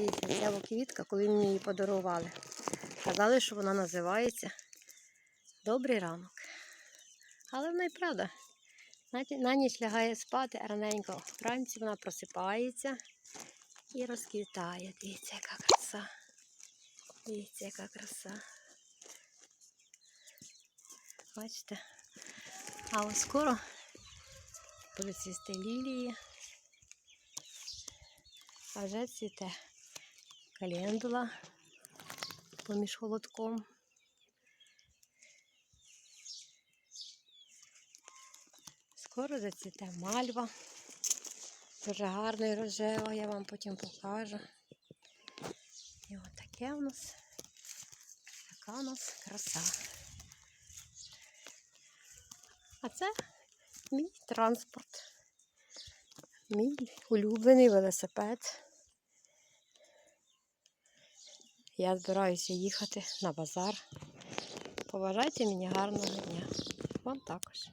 Дивіться, ця квітка, коли мені її подарували. Казали, що вона називається Добрий ранок. Але вона й правда. На, ніч лягає спати раненько. Вранці вона просипається і розквітає. Дивіться, яка краса. Дивіться, яка краса. Бачите? А ось скоро будуть цвісти лілії. А вже цвіте календула поміж холодком. Скоро зацвіте мальва. Дуже гарна і рожева, я вам потім покажу. І от таке у нас, така у нас краса. А це мій транспорт. Мій улюблений велосипед. Я збираюся їхати на базар. Поважайте мені гарного дня. Вам також.